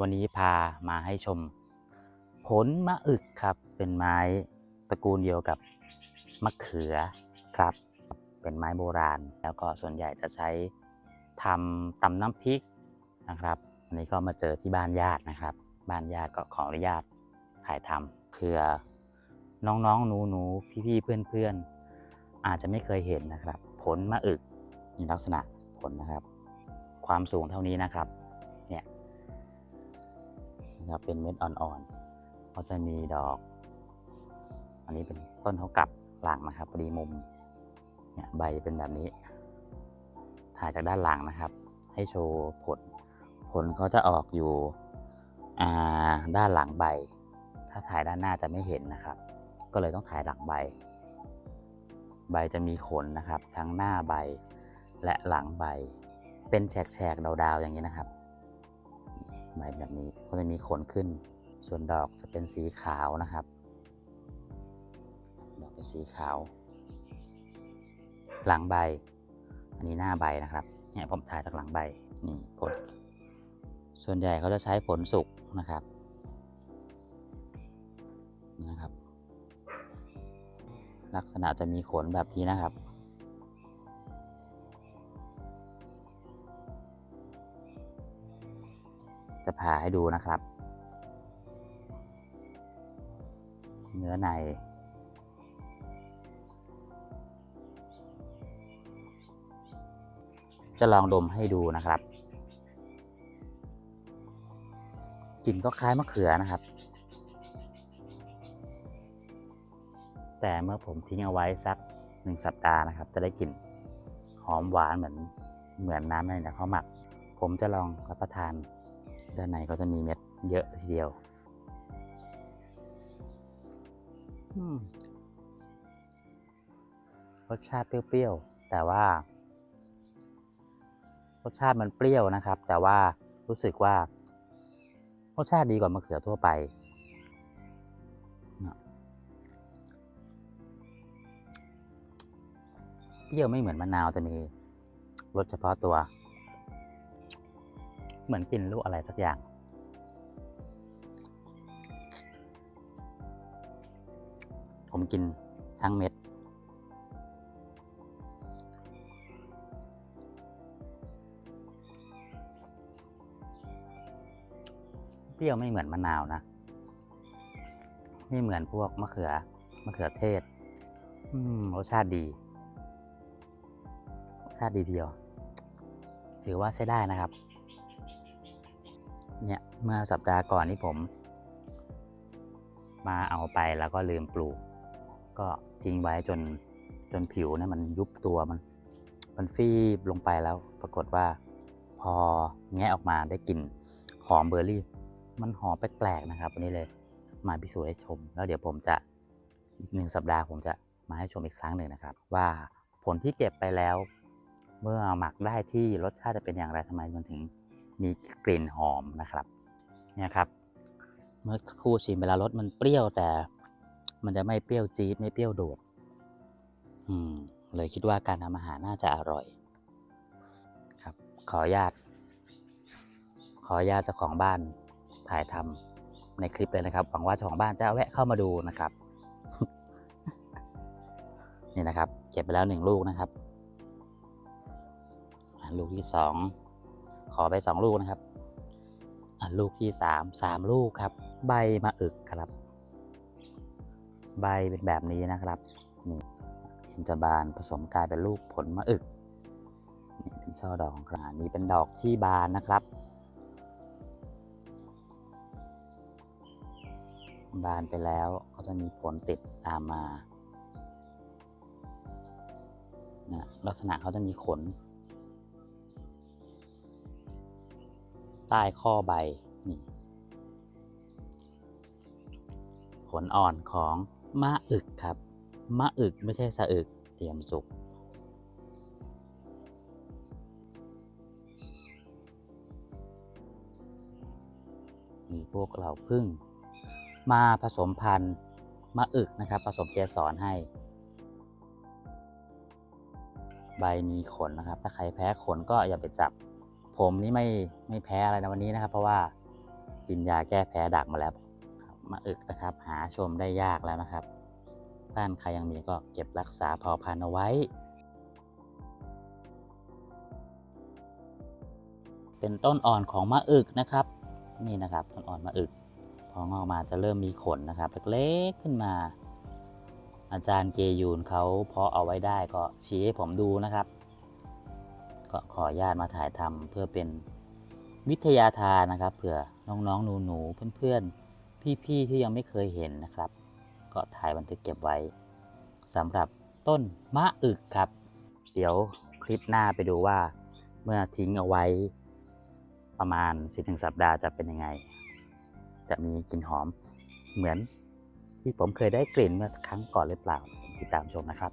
วันนี้พามาให้ชม ผลมะอึกครับ เป็นไม้ตระกูลเดียวกับมะเขือครับ เป็นไม้โบราณ แล้วก็ส่วนใหญ่จะใช้ทำตำน้ำพริกนะครับวันนี้ก็มาเจอที่บ้านญาตินะครับ บ้านญาติก็ขออนุญาตถ่ายทำเพื่อน้องๆหนูๆพี่ๆเพื่อนๆ อาจจะไม่เคยเห็นนะครับ ผลมะอึกมีลักษณะผลนะครับ ความสูงเท่านี้นะครับ นะครับเป็นเม็ดอ่อนๆก็จะมีดอก อันนี้เป็นต้นเขากลับหลังนะครับพอดีมุมเนี่ยใบเป็นแบบนี้ ถ่ายจากด้านหลังนะครับ ให้โชว์ผล ผลเขาจะออกอยู่อ่าด้านหลังใบ ถ้าถ่ายด้านหน้าจะไม่เห็นนะครับ ก็เลยต้องถ่ายหลังใบ ใบจะมีขนนะครับ ทั้งหน้าใบและหลังใบ เป็นแฉกๆดาวๆอย่างนี้นะครับ ใบแบบนี้ก็จะมีขนขึ้น ส่วนดอกจะเป็นสีขาวนะครับ ดอกเป็นสีขาว หลังใบ อันนี้หน้าใบนะครับ เนี่ยผมถ่ายจากหลังใบ นี่ผล ส่วนใหญ่เขาจะใช้ผลสุกนะครับ นะครับ ลักษณะจะมีขนแบบนี้นะครับ จะผ่าให้ดูนะครับ เนื้อใน จะลองดมให้ดูนะครับกลิ่นก็คล้ายมะเขือนะครับ แต่เมื่อผมทิ้งเอาไว้สักหนึ่งสัปดาห์นะครับ จะได้กลิ่นหอมหวานเหมือนเหมือนน้ำในข้าวหมัก ผมจะลองรับประทาน ด้านในก็จะมีเม็ดเยอะทีเดียวรสชาติเปรี้ยวๆ แต่ว่า รสชาติมันเปรี้ยวนะครับ แต่ว่ารู้สึกว่า รสชาติดีกว่ามะเขือทั่วไป เปรี้ยวไม่เหมือนมะนาวจะมีรสเฉพาะตัว เหมือนกินลูกอะไรสักอย่าง ผมกินทั้งเม็ด เปรี้ยวไม่เหมือนมะนาวนะ ไม่เหมือนพวกมะเขือมะเขือเทศ อืมรสชาติดี รสชาติดีทีเดียว ถือว่าใช้ได้นะครับ เนี่ยเมื่อสัปดาห์ก่อนที่ผม มาเอาไปแล้วก็ลืมปลูก ก็ทิ้งไว้จนจนผิวเนี่ยมันยุบตัวมัน มันฟีบลงไปแล้ว ปรากฏว่า พอแงะออกมาได้กลิ่นหอมเบอร์รี่ มันหอมแปลกๆนะครับวันนี้เลยมาพิสูจน์ให้ชม แล้วเดี๋ยวผมจะอีกหนึ่งสัปดาห์ผมจะมาให้ชมอีกครั้งหนึ่งนะครับ ว่าผลที่เก็บไปแล้ว เมื่อหมักได้ที่รสชาติจะเป็นอย่างไรทำไมมันถึง มีกลิ่นหอมนะครับเนี่ยครับ เมื่อสักครู่ชิมไปแล้วรสมันเปรี้ยวแต่ มันจะไม่เปรี้ยวจี๊ดไม่เปรี้ยวโดด อืม เลยคิดว่าการทำอาหารน่าจะอร่อย ครับ ขออนุญาต ขออนุญาตเจ้าของบ้านถ่ายทำในคลิปเลยนะครับหวังว่าเจ้าของบ้านจะแวะเข้ามาดูนะครับ นี่นะครับ เก็บไปแล้วหนึ่งลูกนะครับ ลูกที่สอง ขอไปสองลูกนะครับลูกที่สามสามลูกครับ ใบมะอึกครับ ใบเป็นแบบนี้นะครับนี่เห็นจะบานผสมกลายเป็นลูกผลมะอึกนี่เป็นช่อดอกของกลานี่เป็นดอกที่บานนะครับ บานไปแล้วก็จะมีผลติดตามมานะลักษณะเขาจะมีขน ใต้ข้อใบนี่ผลอ่อนของมะอึกครับ มะอึกไม่ใช่สะอึกเตรียมสุก มีพวกเหล่าพึ่ง มาผสมพันธุ์มะอึกนะครับ ผสมเกสรให้ ใบมีขนนะครับ ถ้าใครแพ้ขนก็อย่าไปจับ ผมนี่ไม่ไม่แพ้อะไรนะวันนี้นะครับ เพราะว่ากินยาแก้แพ้ดักมาแล้วมะอึกนะครับ หาชมได้ยากแล้วนะครับ บ้านใครยังมีก็เก็บรักษาเผ่าพันธุ์เอาไว้ เป็นต้นอ่อนของมะอึกนะครับ นี่นะครับต้นอ่อนมะอึก พองอกมาจะเริ่มมีขนนะครับเล็กๆขึ้นมา อาจารย์เกยูนเขาเพาะเอาไว้ได้ก็ชี้ให้ผมดูนะครับ ก็ขออนุญาตมาถ่ายทำเพื่อเป็นวิทยาทานนะครับ เผื่อน้องๆหนูๆเพื่อนๆ พี่ๆที่ยังไม่เคยเห็นนะครับ ก็ถ่ายบันทึกเก็บไว้สำหรับต้นมะอึกครับ เดี๋ยวคลิปหน้าไปดูว่า เมื่อทิ้งเอาไว้ประมาณ 10-1สัปดาห์จะเป็นยังไง จะมีกลิ่นหอมเหมือนที่ผมเคยได้กลิ่นเมื่อสักครั้งก่อนหรือเปล่าติดตามชมนะครับ